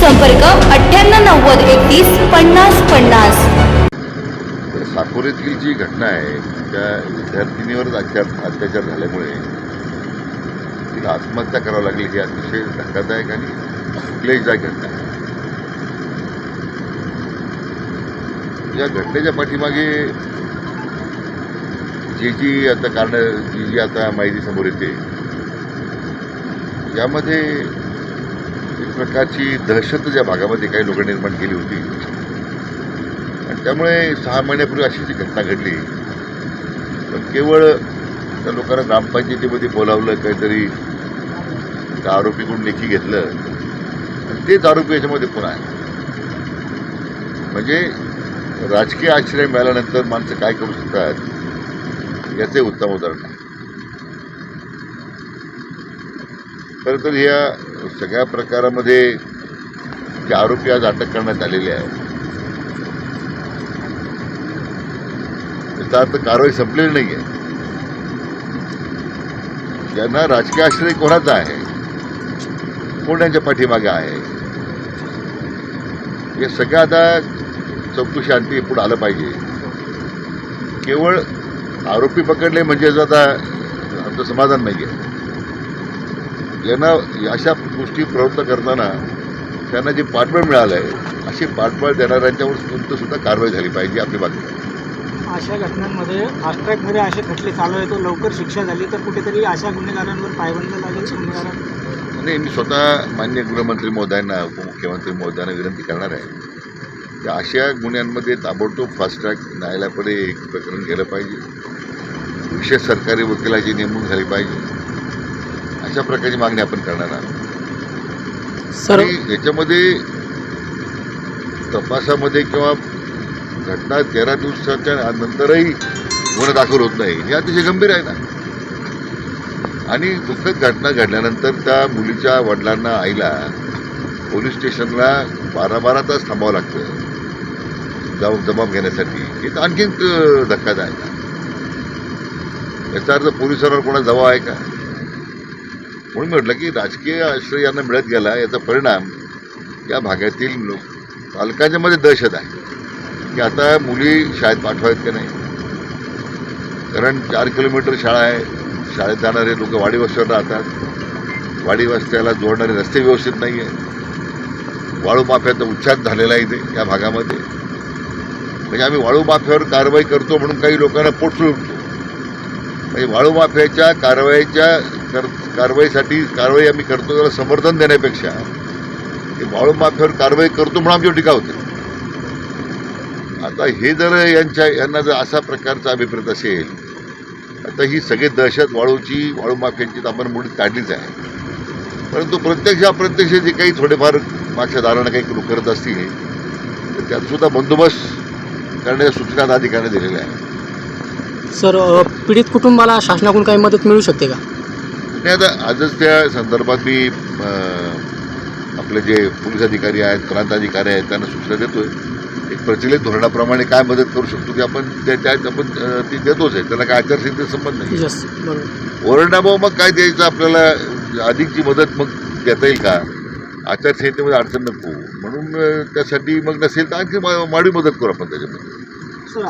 संपर्क अठ्ठ्याण्णव नव्वद एकतीस पन्नास पन्नास. साकोरीतली जी घटना आहे त्या विद्यार्थिनीवरच अत्याचार अत्याचार झाल्यामुळे तिला आत्महत्या करावी लागली ही अतिशय धक्कादायक आणि क्लेशदायक घटना आहे. या घटनेच्या पाठीमागे जी जी आता कारण जी जी आता माहिती समोर येते यामध्ये एक प्रकारची दहशत ज्या भागामध्ये काही लोक निर्माण केली होती. आणि त्यामुळे सहा महिन्यापूर्वी अशी जी घटना घडली पण केवळ त्या लोकांना ग्रामपंचायतीमध्ये बोलावलं काहीतरी त्या आरोपीकडून लेखी घेतलं आणि तेच आरोपी याच्यामध्ये पुन्हा आहे? म्हणजे राजकीय आश्रय मिळाल्यानंतर माणसं काय करू शकतात? याचे उत्तम उदाहरण आहे. खरं तर या सगळ्या प्रकारामध्ये जे आरोपी आज अटक करण्यात आलेले आहेत. त्याचा अर्थ कारवाई संपलेली नाही आहे त्यांना राजकीय आश्रय कोणाचा आहे? कोण यांच्या पाठीमागे आहे? हे सगळं आता चौकशी आणखी पुढे आलं पाहिजे. केवळ आरोपी पकडले म्हणजे आता आमचं समाधान नाही आहे यांना अशा गोष्टी प्रवृत्त करताना त्यांना जे पाठबळ मिळालं आहे अशी पाठबळ देणाऱ्यांच्यावर तुमचं सुद्धा कारवाई झाली पाहिजे आपली आहे. अशा घटनांमध्ये फास्ट ट्रॅकमध्ये असे खटले चालू आहे तो लवकर शिक्षा झाली तर कुठेतरी अशा गुन्हेगारांवर पायबंद लागेल गुन्हेगारांवर आणि मी स्वतः मान्य गृहमंत्री महोदयांना उपमुख्यमंत्री महोदयांना विनंती करणार आहे. की अशा गुन्ह्यांमध्ये ताबडतोब फास्ट ट्रॅक न्यायालयाकडे एक प्रकरण गेलं पाहिजे. विशेष सरकारी वकिलाची नेमणूक झाली पाहिजे. अशा प्रकारची मागणी आपण करणार आहोत. आणि याच्यामध्ये तपासामध्ये किंवा घटना तेरा दिवसाच्या नंतरही गुन्हा दाखल होत नाही हे अतिशय गंभीर आहे ना. आणि दुःखद घटना घडल्यानंतर त्या मुलीच्या वडिलांना आईला पोलीस स्टेशनला बारा बारा तास थांबावं लागतं. जाऊन जबाब घेण्यासाठी. हे तर आणखीन धक्कादायक आहे याचा अर्थ पोलिसांवर कोणा जबाब आहे का? म्हणून म्हटलं की राजकीय आश्रय यांना मिळत गेला याचा परिणाम या भागातील लोक पालकांच्या मध्ये दहशत आहे. की आता मुली शाळेत पाठवायत की नाही? कारण चार किलोमीटर शाळा आहे शाळेत जाणारे लोक वाडी वस्त्यावर राहतात. वाडी वस्त्याला जोडणारे रस्ते व्यवस्थित नाही आहे वाळू माफ्याचा उच्छाद झालेला आहे इथे या भागामध्ये. म्हणजे आम्ही वाळू माफ्यावर कारवाई करतो म्हणून काही लोकांना पोट सुटतो. म्हणजे वाळूमाफ्याच्या कारवाईच्या कर कारवाईसाठी कारवाई आम्ही करतो त्याला समर्थन देण्यापेक्षा हे वाळू माफियावर कारवाई करतो म्हणून आमची टीका होते. आता हे जर यांच्या यांना जर असा प्रकारचा अभिप्रेत असेल आता ही सगळी दहशत वाळूची वाळू माफियांची तर आपण मुळी काढलीच आहे. परंतु प्रत्यक्ष अप्रत्यक्ष जे काही थोडेफार मागच्या दारानं काही करत असतील तर त्यात सुद्धा बंदोबस्त करण्याच्या सूचना आता अधिकाऱ्यांनी दिलेल्या आहेत. सर पीडित कुटुंबाला शासनाकडून काही मदत मिळू शकते का? नाही आता आजच त्या संदर्भात मी आपले जे पोलीस अधिकारी आहेत प्रांत अधिकारी आहेत त्यांना सूचना देतोय. एक प्रचलित धोरणाप्रमाणे काय मदत करू शकतो ते आपण त्या त्यात आपण ती देतोच आहे. त्याला काय आचारसंहितेचा संबंध नाही. ओरडण्याभाऊ मग काय द्यायचं आपल्याला? अधिकची मदत मग देता येईल का? आचारसंहितेमध्ये अडचण नको. म्हणून त्यासाठी मग नसेल तर आणखी माडी मदत करू आपण त्याच्यामध्ये. सर